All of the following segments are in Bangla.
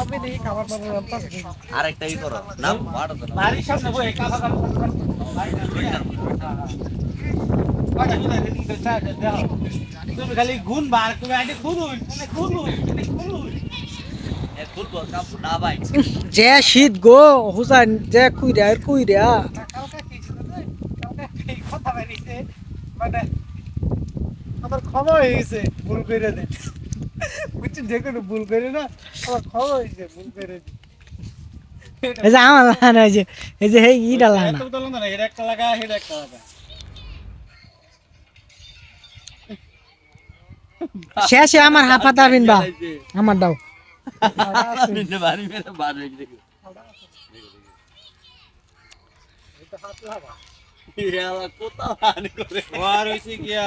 আমি দেখি খাবার দাবার রান্না আছে। আরেকটা ই করো। না মারো তো না বাড়ির সামনে বই কাকা কাকা তুমি খালি গুণ বার তুমি আইডি খুলুন খুলুন খুলুন যে শীত গো হুসাইন যে কুইরা কুইরা। মানে আমার ক্ষমা হয়ে গেছে ভুল করে দে বুঝছি যে কোনো ভুল করে না আমার ক্ষমা হয়েছে ভুল করে এই যে আমার লানা এই যে এই যে এই ইডা লানা তো বললাম না এটা একটা লাগা এটা একটা লাগা। শেষে আমার হাফাতা বিনবা। আমার দাও। মিনে বাড়ি মেরে বার রেখে দেখো এলা কোথা লানি করে। ওয়ার হইছে গিয়া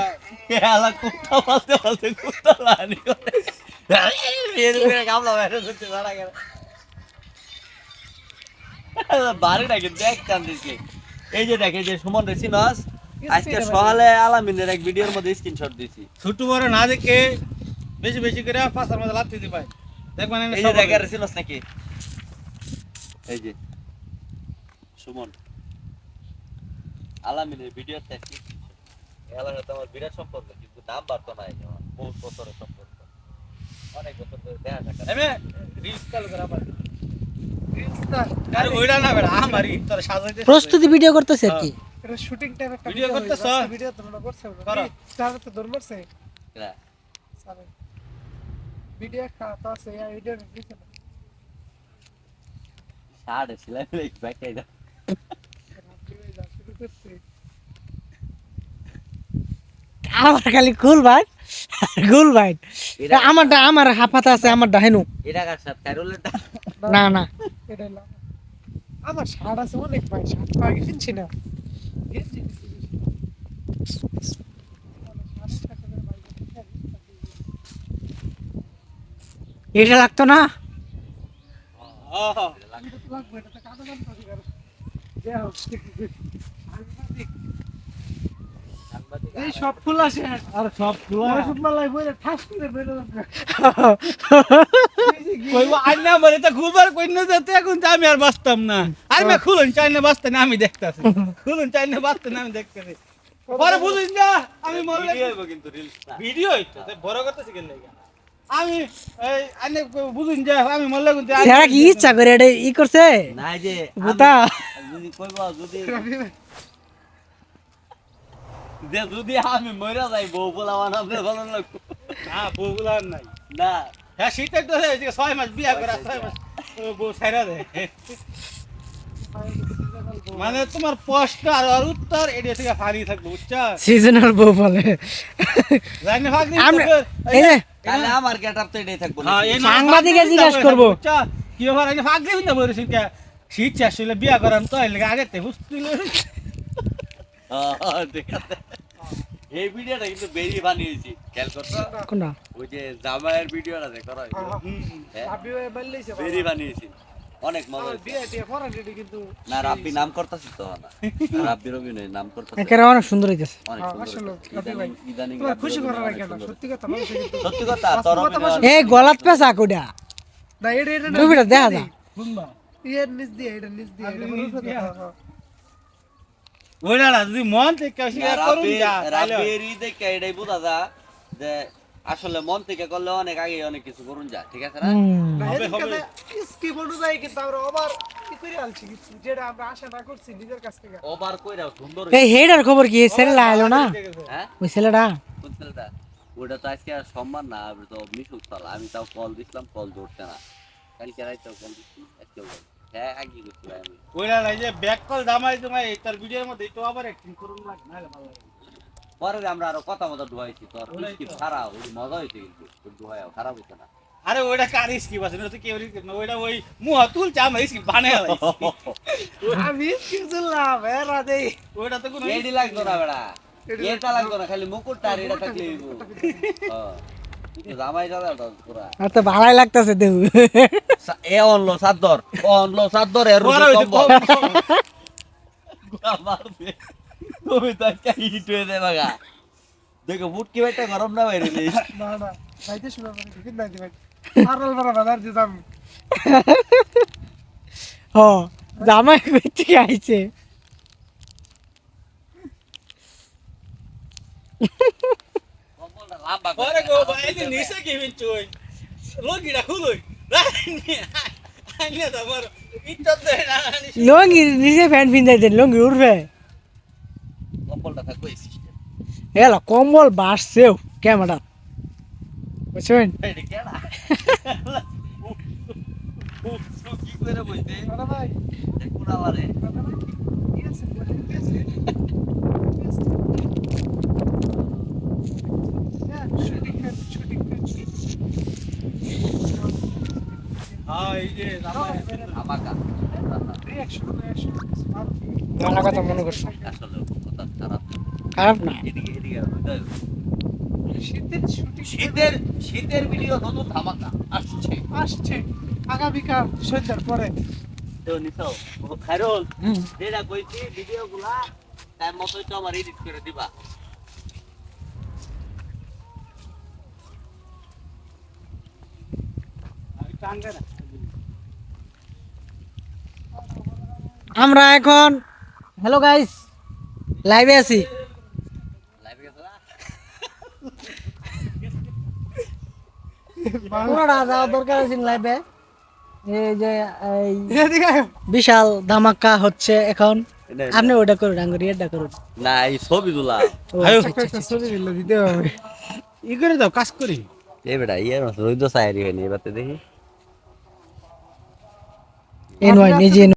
এলা কোথা বলতে বলতে কোথা লানি করে। এই যে দেখ যে সুমন রেসি নস আজকে সকালে আলামিনের এক ভিডিওর মধ্যে স্ক্রিনশট দিছি ছোট বড় না দেখে বেশি বেশি করে পাঁচার মধ্যে লাত্তি দি পাই দেখবেন এই যে দেখ রেসি নস নাকি এই যে সুমন আলামিনের ভিডিওতে আজকে এলার সাথে আমার বিরাট সম্পর্ক কিন্তু নাম বাড়তো নাই আমার বহুত বছরের সম্পর্ক অনেক বছর ধরে দেখা থাকা রিলস চালু করা প্রস্তুতি ভিডিও করতেছে আর কি। এটা শুটিং টাইম ভিডিও করতেছ? ভিডিও তোমরা করছ? তাহলে তো দৌড় মারছে? ভিডিও খাওয়া আছে ভিডিও দিছে না সাড়ে ছিলাম ব্যাখ্যাই দাও। রাত্রি হয়ে আমার খালি কুল ভাই কুল ভাই আমারটা আমার হাফাতা আছে আমারটা হেনু। এটা কার সাথে কারুলের না না। এটা আমার শার্ট আছে অনেক ভাই শার্ট তো আগে কিনছি না। আমার এটা লাগতো না? এটা তো লাগবে, এটা তো দাম পাবি কারও। যাই হোক, সাংবাদিক। এই সব খোলা শেষ আর সব ওষুধ মালাই ঠাস করে বেরো কইবো আইনা বলে তো খুলবার যেতে এখন তো আমি আর বাঁচতাম না। আর মে খুলুন চাই না বাঁচতে না আমি দেখতাছি। খুলুন চাই না বাঁচতে না আমি দেখতেছি। পরে না আমি মরলে ভিডিও কিন্তু রিলস ভিডিও হইতো তে বড় কথা শিখে লাগা আমি এই আইনে বুঝুন যা আমি মরলে কিন্তু সেরা কি ইচ্ছা করে এটা ই করছে? না যে বুতা। যদি কইবো যদি যে যদি আমি মরে যাই বউ ভালো লাগবে না আর নাই। না। হ্যাঁ শীতের তো হয়েছে ছয় মাস বিয়া করা ছয় মাস। বউ ছাইরা দেয়। মানে তোমার প্রশ্ন আর আর উত্তর এটা থেকে ফারি থাকবে বুঝছা? সিজনাল বউ বলে। জানি ফাঁকি আমরা এই যে তাহলে আমার গেটআপ তো এটাই থাকব হ্যাঁ, সাংবাদিকে জিজ্ঞাস করব। কি ব্যাপার এই ফাঁক দিবি না বলে শীত শেষ হইলে বিয়া করাম তো আগে তে এই ভিডিওটা কিন্তু বেরিয়ে বানিয়েছি। খেয়াল করছ? কোনটা? ওই যে জামাইয়ের ভিডিওটা দেখো না হ্যাঁ? হয়ে বেরিয়ে বানিয়েছি। অনেক মজা কিন্তু না রাব্বি নাম করতেছি তো না। রাব্বির অভিনয় নাম করতেছি। একেবারে অনেক সুন্দর হইতেছে। অনেক হ্যাঁ, সুন্দর। ইদানিং- খুশি করার লাগে সত্যি কথা সত্যি কথা তোর অভিনয় এই গলাত পেঁচা কোডা না এটা এটা ছবিটা দেখা যা। দিয়ে এটা দিয়ে এটা আরে মানুষ নিচ কথা, দিয়ে। হ্যাঁ, হ্যাঁ। ওইটা না যদি মন থেকে স্বীকার করুন যা তাহলে। রাব্বির ই দেখে এটাই বোঝা যা যে আসলে মন থেকে করলে অনেক আগে অনেক কিছু করুন যা ঠিক আছে না? স্কিপ অনুযায়ী কিন্তু আমরা আবার এই হেডার খবর কি? ছেলেটা না? হ্যাঁ ওই ছেলেটা? ওটা তো আজকে আর সম্মান না আমি তো মিশুক আমি তাও কল দিছিলাম কল ধরতে না। কালকে রাইতে কল দিচ্ছি ওইটা নাই যে ব্যাক কল জামাই জামাই তার ভিডিওর মধ্যে একটু আবার অ্যাক্টিং করুন লাগে না ভালো লাগে। পরে আমরা আরও কথা মতো ধোয়াইছি তোর কি তো। খারাপ ওই মজা হয়েছে কিন্তু ধোয়া খারাপ হইছে না। আরে ওইটা কার স্কিপ আছে? না তো কেউ ওইটা ওই মুহ তুলছে আমরা স্কিপ বানায় আমি স্কিপ শুনলাম হ্যাঁ রাধে ওইটা তো কোনো এডি লাগতো না বেড়া এটা লাগতো না। খালি মুকুটটা আর এটা থাকলে তো আর তো ভালাই লাগতেছে দেউ এ অনলো সাদ্দর অনলো সাদ্দর এর তুমি তো হিট হয়ে দেখো গরম না বাইরে না না বাইতে শুনে টিকিট নাই দিবেন সারাল বড় বাজার দিতাম হ জামাই করতে আইছে কম্বলটা লম্বা করে পরে গো আরও ভাই দিতে নিচে হবে। কি বিচুই লগিটা খুলুই আইনে তোমার ইজ্জত দেয় না লঙ্গি নিজে প্যান্ট পিন্ধাই দেন লঙ্গি উঠবে। এলা কম্বল বাসছেও ক্যামেরা বুঝছেন ভাই দেখুন আমারে। বড় ভাই ঠিক আছে বলে ঠিক আছে হ্যাঁ শুটিং শুটিং হ্যাঁ এই যে আমাকা। রিঅ্যাকশন রিঅ্যাকশন ভালো আসছে। আসছে আগামীকাল সন্ধ্যার পরে খাইরুল যেটা কইছি ভিডিও গুলা টাইম মতোই তো আমার এডিট করে দিবা টাঙ্গে না আমরা এখন হ্যালো গাইস লাইভে আছি। লাইভে এই যে। বিশাল ধামাকা হচ্ছে এখন। আপনি ওটা করুন আঙ্গুরি এটা করুন। না এই ছবি তুলা। আচ্ছা, আচ্ছা, একটা ছবি দিলে দিতে হবে। ই করে দাও কাজ করি। এই বেটা ইয়ে রইদ সাইরি হয়নি এবারে দেখি। এ নয় নিজে